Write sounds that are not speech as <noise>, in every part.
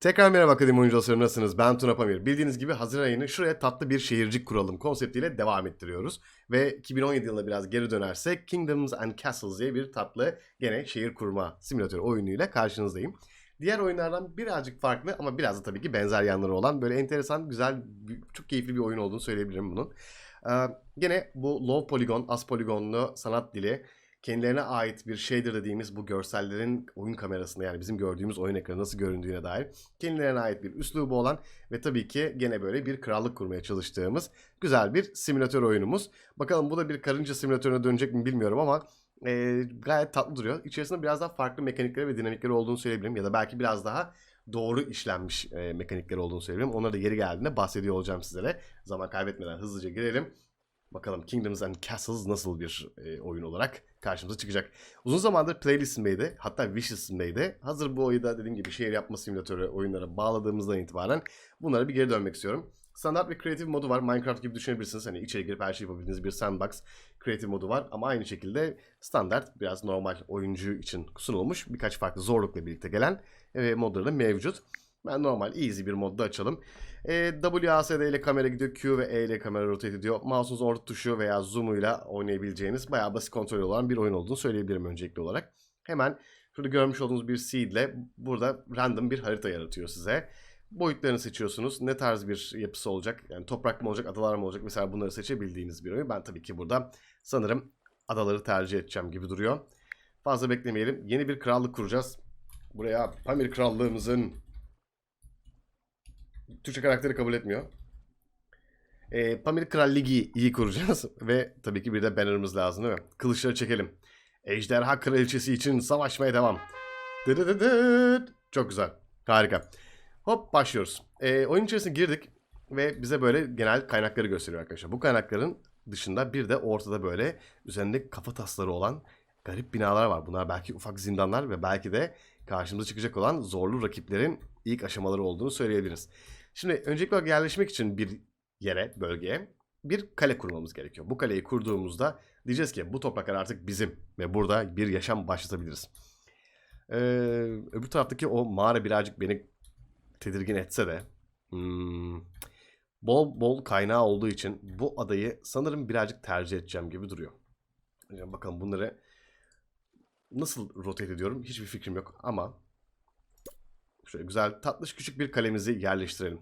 Tekrar merhaba Akademi Oyuncu Dostlarım nasılsınız? Ben Tuna Pamir. Bildiğiniz gibi Haziran ayını şuraya tatlı bir şehircik kuralım konseptiyle devam ettiriyoruz. Ve 2017 yılına biraz geri dönersek Kingdoms and Castles diye bir tatlı gene şehir kurma simülatörü oyunuyla karşınızdayım. Diğer oyunlardan birazcık farklı ama biraz da tabii ki benzer yanları olan böyle enteresan, güzel, çok keyifli bir oyun olduğunu söyleyebilirim bunun. Ee, gene bu low polygon, az poligonlu sanat dili kendilerine ait bir shader dediğimiz bu görsellerin oyun kamerasında yani bizim gördüğümüz oyun ekranı nasıl göründüğüne dair kendilerine ait bir üslubu olan ve tabii ki gene böyle bir krallık kurmaya çalıştığımız güzel bir simülatör oyunumuz. Bakalım bu da bir karınca simülatörüne dönecek mi bilmiyorum ama e, gayet tatlı duruyor. İçerisinde biraz daha farklı mekanikleri ve dinamikleri olduğunu söyleyebilirim ya da belki biraz daha doğru işlenmiş e, mekanikleri olduğunu söyleyebilirim. Onları da yeri geldiğinde bahsediyor olacağım sizlere. Zaman kaybetmeden hızlıca girelim. Bakalım Kingdoms and Castles nasıl bir e, oyun olarak karşımıza çıkacak. Uzun zamandır playlistimdeydi. Hatta wishlistimdeydi. Hazır bu oyunu da dediğim gibi şehir yapma simülatörü oyunlara bağladığımızdan itibaren bunlara bir geri dönmek istiyorum. Standart ve kreatif modu var. Minecraft gibi düşünebilirsiniz. Hani içeri girip her şeyi yapabildiğiniz bir sandbox kreatif modu var. Ama aynı şekilde standart biraz normal oyuncu için sunulmuş birkaç farklı zorlukla birlikte gelen e, modları da mevcut. Ben normal easy bir modda açalım. E, WASD ile kamera gidiyor. Q ve E ile kamera rotate ediyor. Mouse'un orta tuşu veya zoom'uyla oynayabileceğiniz bayağı basit kontrol olan bir oyun olduğunu söyleyebilirim öncelikli olarak. Hemen şurada görmüş olduğunuz bir seed ile burada random bir harita yaratıyor size. Boyutlarını seçiyorsunuz. Ne tarz bir yapısı olacak? Yani toprak mı olacak, adalar mı olacak? Mesela bunları seçebildiğiniz bir oyun. Ben tabii ki burada sanırım adaları tercih edeceğim gibi duruyor. Fazla beklemeyelim. Yeni bir krallık kuracağız. Buraya Pamir Krallığımızın Türkçe karakteri kabul etmiyor. E, Pamir Kral iyi kuracağız. <laughs> Ve tabii ki bir de bannerımız lazım değil mi? Kılıçları çekelim. Ejderha Kraliçesi için savaşmaya devam. Çok güzel. Harika. Hop başlıyoruz. E, oyun içerisine girdik. Ve bize böyle genel kaynakları gösteriyor arkadaşlar. Bu kaynakların dışında bir de ortada böyle üzerinde kafa tasları olan garip binalar var. Bunlar belki ufak zindanlar ve belki de karşımıza çıkacak olan zorlu rakiplerin ilk aşamaları olduğunu söyleyebiliriz. Şimdi öncelikli olarak yerleşmek için bir yere, bölgeye bir kale kurmamız gerekiyor. Bu kaleyi kurduğumuzda diyeceğiz ki bu topraklar artık bizim ve burada bir yaşam başlatabiliriz. Ee, öbür taraftaki o mağara birazcık beni tedirgin etse de hmm, bol bol kaynağı olduğu için bu adayı sanırım birazcık tercih edeceğim gibi duruyor. Yani bakalım bunları nasıl rotate ediyorum hiçbir fikrim yok ama Şöyle güzel tatlış küçük bir kalemizi yerleştirelim.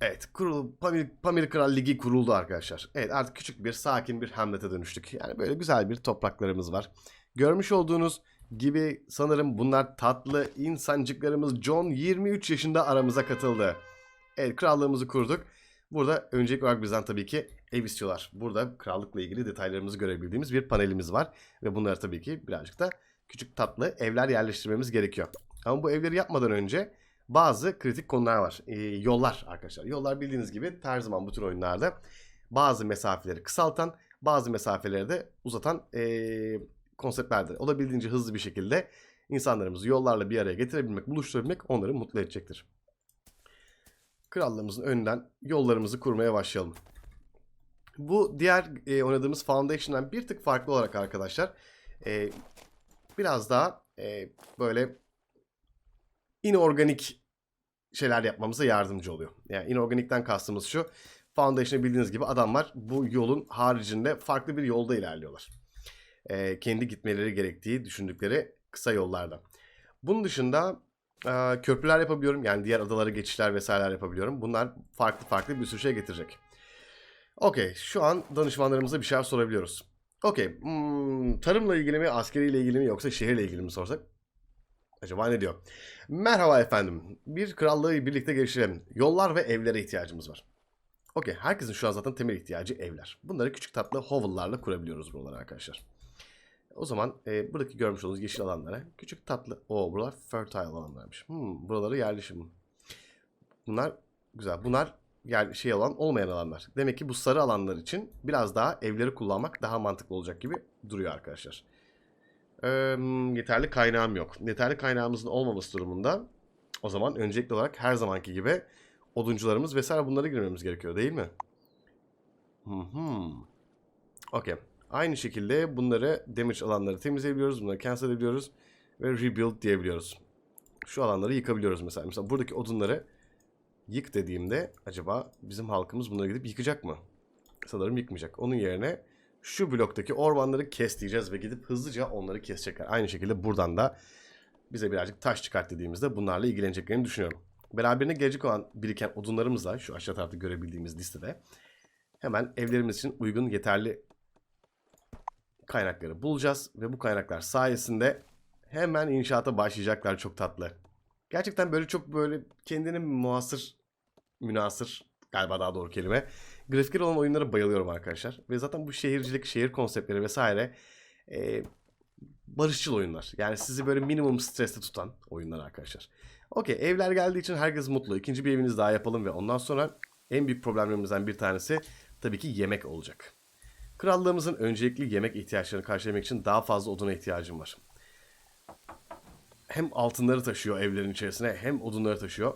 Evet, kurul, Pamir, Pamir Kral Ligi kuruldu arkadaşlar. Evet, artık küçük bir sakin bir hamlete dönüştük. Yani böyle güzel bir topraklarımız var. Görmüş olduğunuz gibi sanırım bunlar tatlı insancıklarımız John 23 yaşında aramıza katıldı. Evet, krallığımızı kurduk. Burada öncelikli olarak bizden tabii ki ev istiyorlar. Burada krallıkla ilgili detaylarımızı görebildiğimiz bir panelimiz var. Ve bunları tabii ki birazcık da küçük tatlı evler yerleştirmemiz gerekiyor. Ama bu evleri yapmadan önce bazı kritik konular var. Ee, yollar arkadaşlar. Yollar bildiğiniz gibi her zaman bu tür oyunlarda bazı mesafeleri kısaltan, bazı mesafeleri de uzatan ee, konseptlerdir. Olabildiğince hızlı bir şekilde insanlarımızı yollarla bir araya getirebilmek, buluşturabilmek onları mutlu edecektir. Krallığımızın önünden yollarımızı kurmaya başlayalım. Bu diğer e, oynadığımız Foundation'dan bir tık farklı olarak arkadaşlar e, biraz daha e, böyle inorganik şeyler yapmamıza yardımcı oluyor. Yani inorganikten kastımız şu. Foundation'ı bildiğiniz gibi adamlar bu yolun haricinde farklı bir yolda ilerliyorlar. Ee, kendi gitmeleri gerektiği düşündükleri kısa yollarda. Bunun dışında e, köprüler yapabiliyorum. Yani diğer adalara geçişler vesaireler yapabiliyorum. Bunlar farklı farklı bir sürü şey getirecek. Okey. Şu an danışmanlarımıza bir şeyler sorabiliyoruz. Okey. Hmm, tarımla ilgili mi, askeriyle ilgili mi yoksa şehirle ilgili mi sorsak? Acaba ne diyor? Merhaba efendim. Bir krallığı birlikte geliştirelim. Yollar ve evlere ihtiyacımız var. Okey. Herkesin şu an zaten temel ihtiyacı evler. Bunları küçük tatlı hovel'larla kurabiliyoruz buralara arkadaşlar. O zaman e, buradaki görmüş olduğunuz yeşil alanlara küçük tatlı... o buralar fertile alanlarmış. Hmm, buraları yerleşim. Bunlar güzel. Bunlar yer, şey alan olmayan alanlar. Demek ki bu sarı alanlar için biraz daha evleri kullanmak daha mantıklı olacak gibi duruyor arkadaşlar. Ee, yeterli kaynağım yok. Yeterli kaynağımızın olmaması durumunda o zaman öncelikli olarak her zamanki gibi oduncularımız vesaire bunlara girmemiz gerekiyor değil mi? Hı hı. Okey. Aynı şekilde bunları damage alanları temizleyebiliyoruz. Bunları cancel edebiliyoruz. Ve rebuild diyebiliyoruz. Şu alanları yıkabiliyoruz mesela. Mesela buradaki odunları yık dediğimde acaba bizim halkımız bunları gidip yıkacak mı? Sanırım yıkmayacak. Onun yerine şu bloktaki ormanları kes diyeceğiz ve gidip hızlıca onları kesecekler. Aynı şekilde buradan da bize birazcık taş çıkart dediğimizde bunlarla ilgileneceklerini düşünüyorum. Beraberine gelecek olan biriken odunlarımızla şu aşağı tarafta görebildiğimiz listede hemen evlerimiz için uygun yeterli kaynakları bulacağız ve bu kaynaklar sayesinde hemen inşaata başlayacaklar çok tatlı. Gerçekten böyle çok böyle kendini muasır, münasır galiba daha doğru kelime. Grafikleri olan oyunlara bayılıyorum arkadaşlar. Ve zaten bu şehircilik, şehir konseptleri vesaire e, barışçıl oyunlar. Yani sizi böyle minimum streste tutan oyunlar arkadaşlar. Okey evler geldiği için herkes mutlu. İkinci bir eviniz daha yapalım ve ondan sonra en büyük problemlerimizden bir tanesi tabii ki yemek olacak. Krallığımızın öncelikli yemek ihtiyaçlarını karşılamak için daha fazla oduna ihtiyacım var. Hem altınları taşıyor evlerin içerisine hem odunları taşıyor.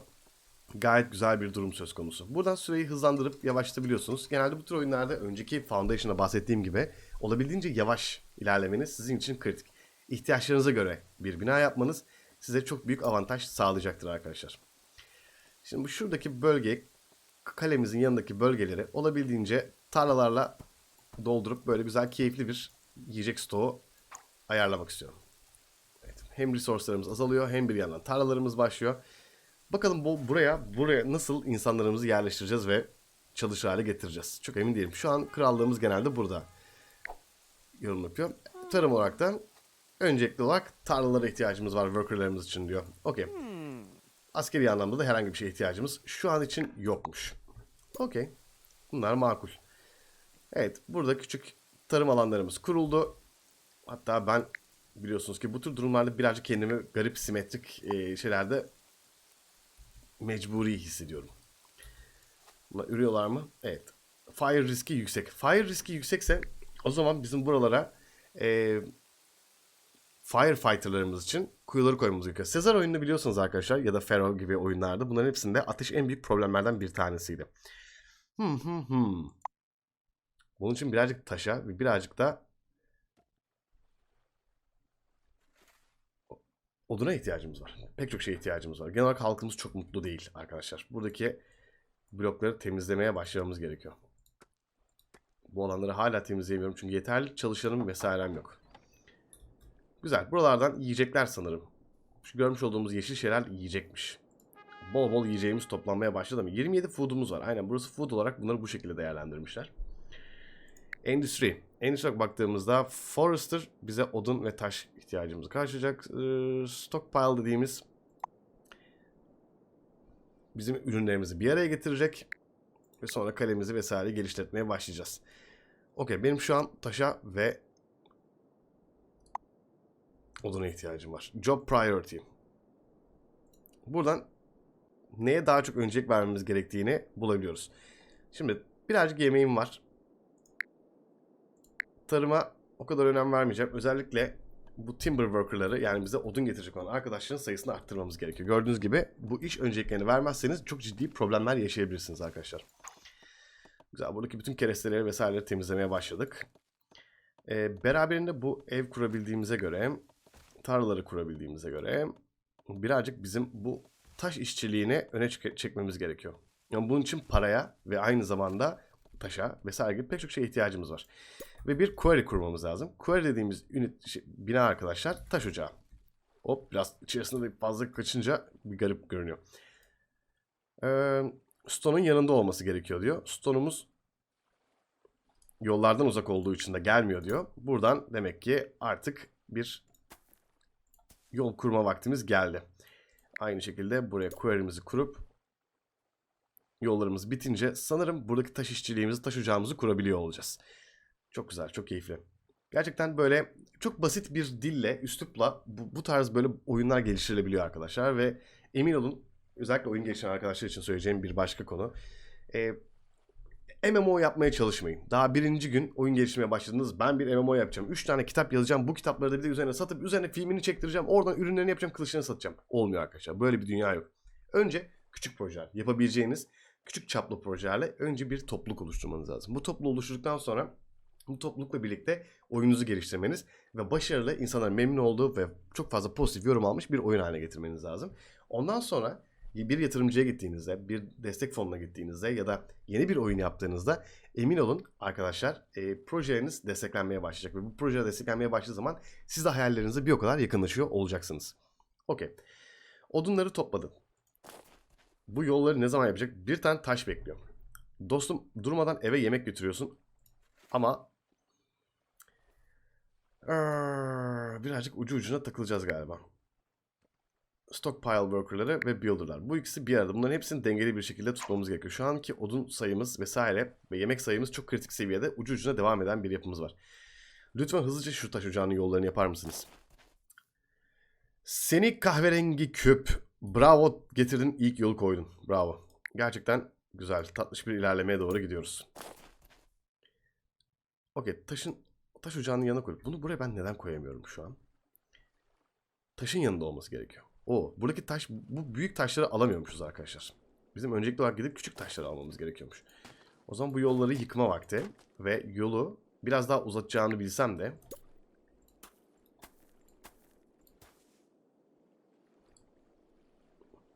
Gayet güzel bir durum söz konusu. Buradan süreyi hızlandırıp yavaşlatabiliyorsunuz. Genelde bu tür oyunlarda önceki Foundation'da bahsettiğim gibi olabildiğince yavaş ilerlemeniz sizin için kritik. İhtiyaçlarınıza göre bir bina yapmanız size çok büyük avantaj sağlayacaktır arkadaşlar. Şimdi bu şuradaki bölge kalemizin yanındaki bölgeleri olabildiğince tarlalarla doldurup böyle güzel keyifli bir yiyecek stoğu ayarlamak istiyorum. Evet, hem resourcelarımız azalıyor hem bir yandan tarlalarımız başlıyor. Bakalım bu buraya buraya nasıl insanlarımızı yerleştireceğiz ve çalışır hale getireceğiz. Çok emin değilim. Şu an krallığımız genelde burada. Yorum yapıyor. Tarım olarak da öncelikli olarak tarlalara ihtiyacımız var workerlarımız için diyor. Okey. Askeri anlamda da herhangi bir şeye ihtiyacımız şu an için yokmuş. Okey. Bunlar makul. Evet, burada küçük tarım alanlarımız kuruldu. Hatta ben biliyorsunuz ki bu tür durumlarda birazcık kendimi garip simetrik e, şeylerde mecburi hissediyorum. Bunlar ürüyorlar mı? Evet. Fire riski yüksek. Fire riski yüksekse o zaman bizim buralara e, firefighterlarımız için kuyuları koymamız gerekiyor. Sezar oyununu biliyorsunuz arkadaşlar ya da Pharaoh gibi oyunlarda bunların hepsinde ateş en büyük problemlerden bir tanesiydi. Hmm hmm hmm. Bunun için birazcık taşa ve birazcık da oduna ihtiyacımız var. Pek çok şeye ihtiyacımız var. Genel olarak halkımız çok mutlu değil arkadaşlar. Buradaki blokları temizlemeye başlamamız gerekiyor. Bu alanları hala temizleyemiyorum çünkü yeterli çalışanım vesairem yok. Güzel. Buralardan yiyecekler sanırım. Şu görmüş olduğumuz yeşil şeyler yiyecekmiş. Bol bol yiyeceğimiz toplanmaya başladı mı? 27 food'umuz var. Aynen burası food olarak bunları bu şekilde değerlendirmişler. Endüstri. Endüstri olarak baktığımızda Forester bize odun ve taş ihtiyacımızı karşılayacak. Ee, stockpile dediğimiz bizim ürünlerimizi bir araya getirecek. Ve sonra kalemizi vesaire geliştirmeye başlayacağız. Okey benim şu an taşa ve oduna ihtiyacım var. Job priority. Buradan neye daha çok öncelik vermemiz gerektiğini bulabiliyoruz. Şimdi birazcık yemeğim var. Tarıma o kadar önem vermeyeceğim. Özellikle bu timber worker'ları yani bize odun getirecek olan arkadaşların sayısını arttırmamız gerekiyor. Gördüğünüz gibi bu iş önceliklerini vermezseniz çok ciddi problemler yaşayabilirsiniz arkadaşlar. Güzel buradaki bütün keresteleri vesaireleri temizlemeye başladık. Ee, beraberinde bu ev kurabildiğimize göre tarlaları kurabildiğimize göre birazcık bizim bu taş işçiliğini öne çek- çekmemiz gerekiyor. Yani bunun için paraya ve aynı zamanda taşa vesaire gibi pek çok şeye ihtiyacımız var. Ve bir quarry kurmamız lazım. Quarry dediğimiz ünit, şey, bina arkadaşlar taş ocağı. Hop biraz içerisinde de fazla kaçınca bir garip görünüyor. Ee, Stone'un yanında olması gerekiyor diyor. Stone'umuz yollardan uzak olduğu için de gelmiyor diyor. Buradan demek ki artık bir yol kurma vaktimiz geldi. Aynı şekilde buraya query'mizi kurup yollarımız bitince sanırım buradaki taş işçiliğimizi, taş ocağımızı kurabiliyor olacağız. Çok güzel, çok keyifli. Gerçekten böyle çok basit bir dille, üslupla bu, bu tarz böyle oyunlar geliştirilebiliyor arkadaşlar ve emin olun özellikle oyun geliştiren arkadaşlar için söyleyeceğim bir başka konu. Ee, MMO yapmaya çalışmayın. Daha birinci gün oyun geliştirmeye başladınız. Ben bir MMO yapacağım. 3 tane kitap yazacağım. Bu kitapları da bir de üzerine satıp üzerine filmini çektireceğim. Oradan ürünlerini yapacağım. Kılıçlarını satacağım. Olmuyor arkadaşlar. Böyle bir dünya yok. Önce küçük projeler. Yapabileceğiniz küçük çaplı projelerle önce bir topluluk oluşturmanız lazım. Bu topluluğu oluşturduktan sonra bu toplulukla birlikte oyununuzu geliştirmeniz ve başarılı insanların memnun olduğu ve çok fazla pozitif yorum almış bir oyun haline getirmeniz lazım. Ondan sonra bir yatırımcıya gittiğinizde, bir destek fonuna gittiğinizde ya da yeni bir oyun yaptığınızda emin olun arkadaşlar e, projeleriniz desteklenmeye başlayacak ve bu projeler desteklenmeye başladığı zaman siz de hayallerinize bir o kadar yakınlaşıyor olacaksınız. Okey. Odunları topladım. Bu yolları ne zaman yapacak? Bir tane taş bekliyorum. Dostum durmadan eve yemek götürüyorsun. Ama birazcık ucu ucuna takılacağız galiba. Stockpile worker'ları ve builder'lar. Bu ikisi bir arada. Bunların hepsini dengeli bir şekilde tutmamız gerekiyor. Şu anki odun sayımız vesaire ve yemek sayımız çok kritik seviyede. Ucu ucuna devam eden bir yapımız var. Lütfen hızlıca şu taş ocağının yollarını yapar mısınız? Seni kahverengi küp. Bravo getirdin ilk yolu koydun. Bravo. Gerçekten güzel. Tatlış bir ilerlemeye doğru gidiyoruz. Okey taşın taş ocağının yanına koy. Bunu buraya ben neden koyamıyorum şu an? Taşın yanında olması gerekiyor. O buradaki taş bu büyük taşları alamıyormuşuz arkadaşlar. Bizim öncelikli olarak gidip küçük taşları almamız gerekiyormuş. O zaman bu yolları yıkma vakti ve yolu biraz daha uzatacağını bilsem de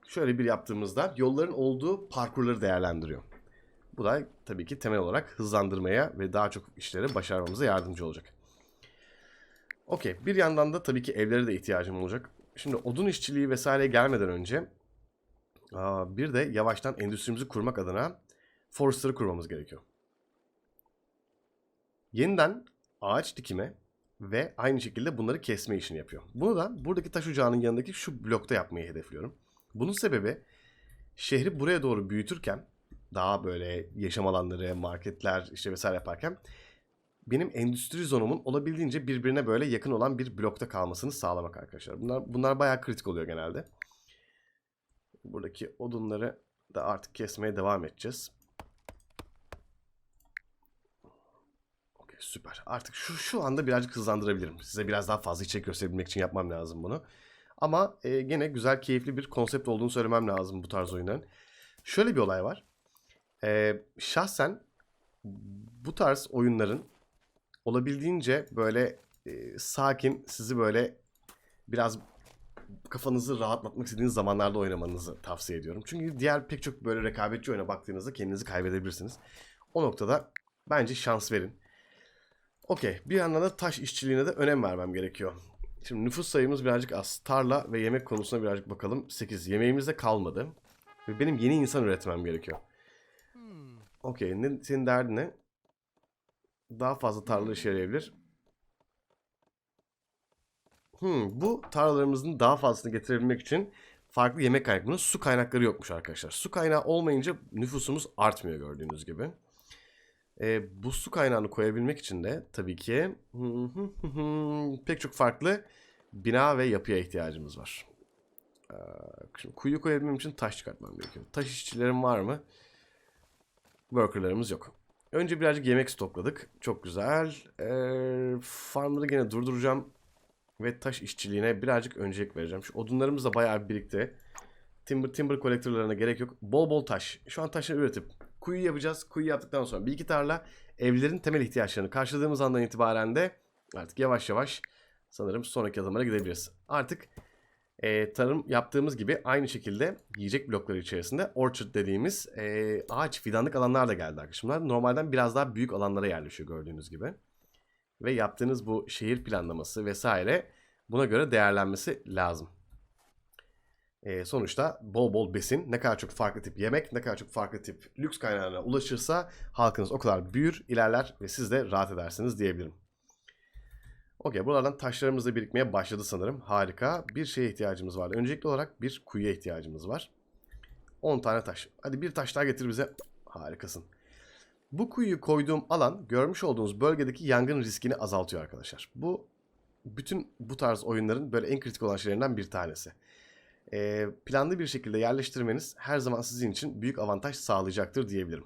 şöyle bir yaptığımızda yolların olduğu parkurları değerlendiriyor. Bu da tabii ki temel olarak hızlandırmaya ve daha çok işleri başarmamıza yardımcı olacak. Okey. Bir yandan da tabii ki evlere de ihtiyacım olacak. Şimdi odun işçiliği vesaire gelmeden önce bir de yavaştan endüstrimizi kurmak adına forestry kurmamız gerekiyor. Yeniden ağaç dikime ve aynı şekilde bunları kesme işini yapıyor. Bunu da buradaki taş ocağının yanındaki şu blokta yapmayı hedefliyorum. Bunun sebebi şehri buraya doğru büyütürken daha böyle yaşam alanları, marketler işte vesaire yaparken benim endüstri zonumun olabildiğince birbirine böyle yakın olan bir blokta kalmasını sağlamak arkadaşlar. Bunlar bunlar bayağı kritik oluyor genelde. Buradaki odunları da artık kesmeye devam edeceğiz. Okey süper. Artık şu şu anda birazcık hızlandırabilirim. Size biraz daha fazla içerik gösterebilmek için yapmam lazım bunu. Ama e, gene güzel, keyifli bir konsept olduğunu söylemem lazım bu tarz oyunların. Şöyle bir olay var. E, şahsen bu tarz oyunların olabildiğince böyle e, sakin, sizi böyle biraz kafanızı rahatlatmak istediğiniz zamanlarda oynamanızı tavsiye ediyorum. Çünkü diğer pek çok böyle rekabetçi oyuna baktığınızda kendinizi kaybedebilirsiniz. O noktada bence şans verin. Okey. Bir yandan da taş işçiliğine de önem vermem gerekiyor. Şimdi nüfus sayımız birazcık az. Tarla ve yemek konusuna birazcık bakalım. 8. Yemeğimiz de kalmadı. Ve benim yeni insan üretmem gerekiyor. Okey. Ne, senin derdin ne? Daha fazla tarla işe yarayabilir. Hmm, bu tarlalarımızın daha fazlasını getirebilmek için farklı yemek kaynaklarının su kaynakları yokmuş arkadaşlar. Su kaynağı olmayınca nüfusumuz artmıyor gördüğünüz gibi. Ee, bu su kaynağını koyabilmek için de tabii ki <laughs> pek çok farklı bina ve yapıya ihtiyacımız var. Ee, şimdi kuyu koyabilmem için taş çıkartmam gerekiyor. Taş işçilerim var mı? Workerlarımız yok. Önce birazcık yemek stokladık. Çok güzel. Ee, farmları gene durduracağım. Ve taş işçiliğine birazcık öncelik vereceğim. Şu odunlarımız da bayağı birikti. Timber, timber kolektörlerine gerek yok. Bol bol taş. Şu an taşları üretip kuyu yapacağız. Kuyu yaptıktan sonra bir iki tarla evlerin temel ihtiyaçlarını karşıladığımız andan itibaren de artık yavaş yavaş sanırım sonraki adımlara gidebiliriz. Artık e, tarım yaptığımız gibi aynı şekilde yiyecek blokları içerisinde orchard dediğimiz e, ağaç fidanlık alanlar da geldi arkadaşlar. Normalden biraz daha büyük alanlara yerleşiyor gördüğünüz gibi. Ve yaptığınız bu şehir planlaması vesaire buna göre değerlenmesi lazım. E, sonuçta bol bol besin, ne kadar çok farklı tip yemek, ne kadar çok farklı tip lüks kaynağına ulaşırsa halkınız o kadar büyür, ilerler ve siz de rahat edersiniz diyebilirim. Okey buralardan taşlarımız da birikmeye başladı sanırım. Harika. Bir şeye ihtiyacımız var. Öncelikli olarak bir kuyuya ihtiyacımız var. 10 tane taş. Hadi bir taş daha getir bize. Harikasın. Bu kuyuyu koyduğum alan görmüş olduğunuz bölgedeki yangın riskini azaltıyor arkadaşlar. Bu bütün bu tarz oyunların böyle en kritik olan şeylerinden bir tanesi. Ee, planlı bir şekilde yerleştirmeniz her zaman sizin için büyük avantaj sağlayacaktır diyebilirim.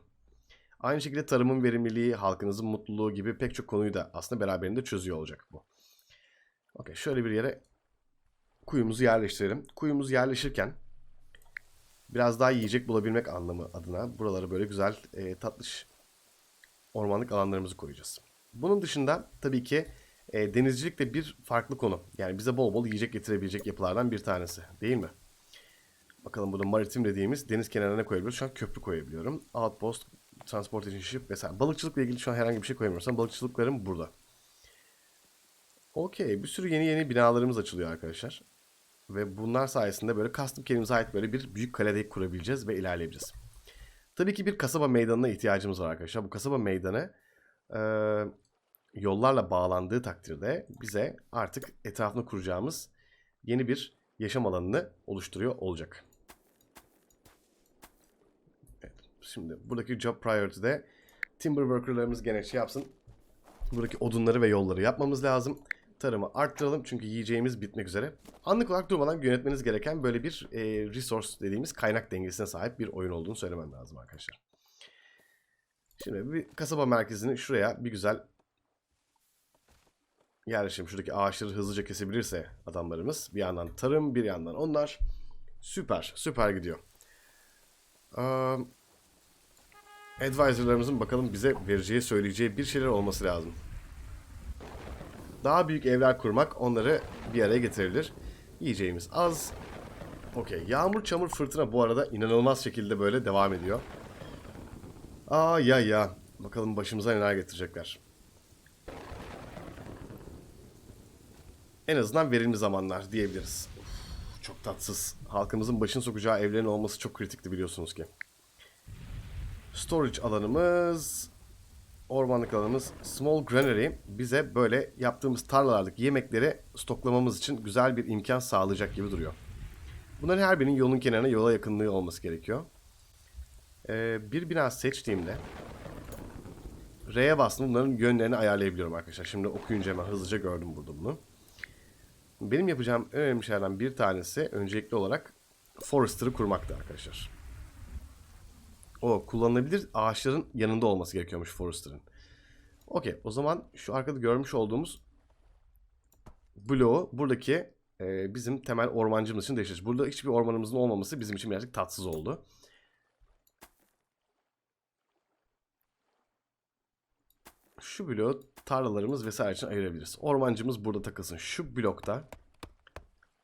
Aynı şekilde tarımın verimliliği, halkınızın mutluluğu gibi pek çok konuyu da aslında beraberinde çözüyor olacak bu. Okey şöyle bir yere kuyumuzu yerleştirelim. Kuyumuz yerleşirken biraz daha yiyecek bulabilmek anlamı adına buralara böyle güzel e, tatlış ormanlık alanlarımızı koyacağız. Bunun dışında tabii ki e, denizcilik de bir farklı konu. Yani bize bol bol yiyecek getirebilecek yapılardan bir tanesi değil mi? Bakalım burada maritim dediğimiz deniz kenarına koyabiliyoruz? Şu an köprü koyabiliyorum. Outpost, transportation ship vesaire. Balıkçılıkla ilgili şu an herhangi bir şey koyamıyorsam balıkçılıklarım burada. Okey. Bir sürü yeni yeni binalarımız açılıyor arkadaşlar. Ve bunlar sayesinde böyle custom kendimize ait böyle bir büyük kale kurabileceğiz ve ilerleyebileceğiz. Tabii ki bir kasaba meydanına ihtiyacımız var arkadaşlar. Bu kasaba meydanı e, yollarla bağlandığı takdirde bize artık etrafını kuracağımız yeni bir yaşam alanını oluşturuyor olacak. Evet, şimdi buradaki job priority'de timber worker'larımız gene şey yapsın. Buradaki odunları ve yolları yapmamız lazım. Tarımı arttıralım çünkü yiyeceğimiz bitmek üzere. Anlık olarak durmadan yönetmeniz gereken böyle bir e, resource dediğimiz kaynak dengesine sahip bir oyun olduğunu söylemem lazım arkadaşlar. Şimdi bir kasaba merkezini şuraya bir güzel yerleşim. Şuradaki ağaçları hızlıca kesebilirse adamlarımız. Bir yandan tarım bir yandan onlar. Süper süper gidiyor. Um, advisorlarımızın bakalım bize vereceği söyleyeceği bir şeyler olması lazım. Daha büyük evler kurmak onları bir araya getirebilir. Yiyeceğimiz az. Okey. Yağmur, çamur, fırtına bu arada inanılmaz şekilde böyle devam ediyor. Aa ya ya. Bakalım başımıza neler getirecekler. En azından verimli zamanlar diyebiliriz. Uf, çok tatsız. Halkımızın başını sokacağı evlerin olması çok kritikti biliyorsunuz ki. Storage alanımız ormanlık alanımız Small Granary bize böyle yaptığımız tarlalardaki yemekleri stoklamamız için güzel bir imkan sağlayacak gibi duruyor. Bunların her birinin yolun kenarına yola yakınlığı olması gerekiyor. Ee, bir bina seçtiğimde R'ye bastım bunların yönlerini ayarlayabiliyorum arkadaşlar. Şimdi okuyunca hemen hızlıca gördüm burada bunu. Benim yapacağım önemli şeylerden bir tanesi öncelikli olarak Forester'ı kurmaktı arkadaşlar. O kullanılabilir ağaçların yanında olması gerekiyormuş Forester'ın. Okey o zaman şu arkada görmüş olduğumuz bloğu buradaki e, bizim temel ormancımız için değiştireceğiz. Burada hiçbir ormanımızın olmaması bizim için birazcık tatsız oldu. Şu bloğu tarlalarımız vesaire için ayırabiliriz. Ormancımız burada takılsın. Şu blokta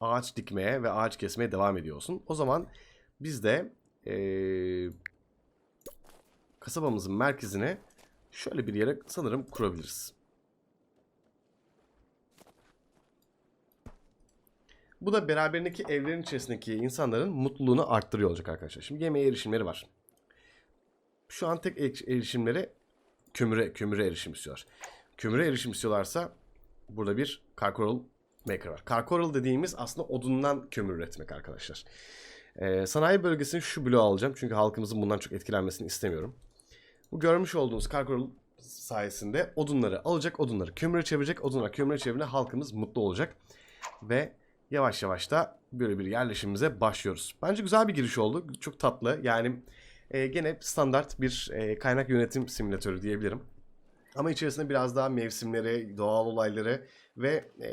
ağaç dikmeye ve ağaç kesmeye devam ediyorsun. O zaman biz de ee, kasabamızın merkezine şöyle bir yere sanırım kurabiliriz. Bu da beraberindeki evlerin içerisindeki insanların mutluluğunu arttırıyor olacak arkadaşlar. Şimdi yemeğe erişimleri var. Şu an tek erişimleri kömüre, kömüre erişim istiyor. Kömüre erişim istiyorlarsa burada bir Carcoral Maker var. Carcoral dediğimiz aslında odundan kömür üretmek arkadaşlar. Ee, sanayi bölgesini şu bloğu alacağım. Çünkü halkımızın bundan çok etkilenmesini istemiyorum. Bu görmüş olduğunuz Carcoral sayesinde odunları alacak, odunları kömüre çevirecek, odunları kömüre çevirine halkımız mutlu olacak. Ve yavaş yavaş da böyle bir yerleşimimize başlıyoruz. Bence güzel bir giriş oldu. Çok tatlı. Yani e, gene standart bir e, kaynak yönetim simülatörü diyebilirim. Ama içerisinde biraz daha mevsimleri, doğal olayları ve e,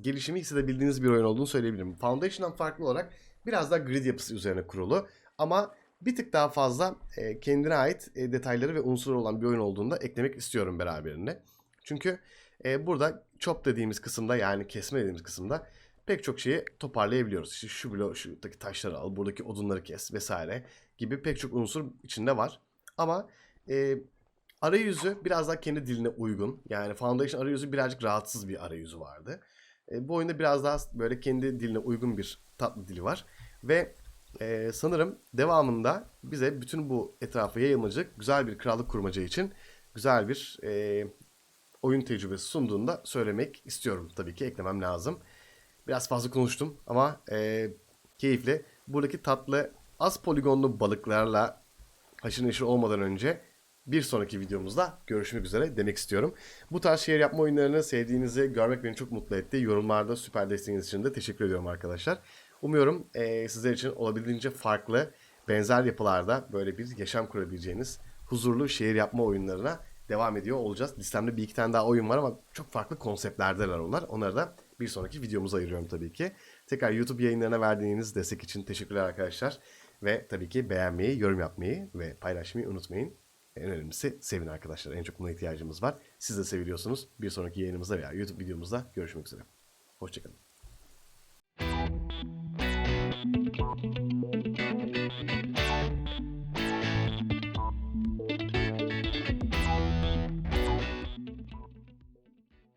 gelişimi hissedebildiğiniz bir oyun olduğunu söyleyebilirim. Foundation'dan farklı olarak biraz daha grid yapısı üzerine kurulu. Ama bir tık daha fazla e, kendine ait e, detayları ve unsurları olan bir oyun olduğunda eklemek istiyorum beraberinde. Çünkü e, burada chop dediğimiz kısımda yani kesme dediğimiz kısımda pek çok şeyi toparlayabiliyoruz. İşte şu blo şuradaki taşları al, buradaki odunları kes vesaire gibi pek çok unsur içinde var. Ama e, arayüzü biraz daha kendi diline uygun. Yani Foundation arayüzü birazcık rahatsız bir arayüzü vardı. E, bu oyunda biraz daha böyle kendi diline uygun bir tatlı dili var. Ve e, sanırım devamında bize bütün bu etrafa yayılmacak güzel bir krallık kurmaca için güzel bir e, oyun tecrübesi sunduğunu da söylemek istiyorum. Tabii ki eklemem lazım. Biraz fazla konuştum ama e, keyifli. Buradaki tatlı az poligonlu balıklarla haşır neşir olmadan önce bir sonraki videomuzda görüşmek üzere demek istiyorum. Bu tarz şehir yapma oyunlarını sevdiğinizi görmek beni çok mutlu etti. Yorumlarda süper desteğiniz için de teşekkür ediyorum arkadaşlar. Umuyorum e, sizler için olabildiğince farklı, benzer yapılarda böyle bir yaşam kurabileceğiniz huzurlu şehir yapma oyunlarına devam ediyor olacağız. Listemde bir iki tane daha oyun var ama çok farklı konseptlerdeler onlar. Onları da bir sonraki videomuza ayırıyorum tabii ki. Tekrar YouTube yayınlarına verdiğiniz destek için teşekkürler arkadaşlar. Ve tabii ki beğenmeyi, yorum yapmayı ve paylaşmayı unutmayın. En önemlisi sevin arkadaşlar. En çok buna ihtiyacımız var. Siz de seviliyorsunuz. Bir sonraki yayınımızda veya YouTube videomuzda görüşmek üzere. Hoşçakalın. Música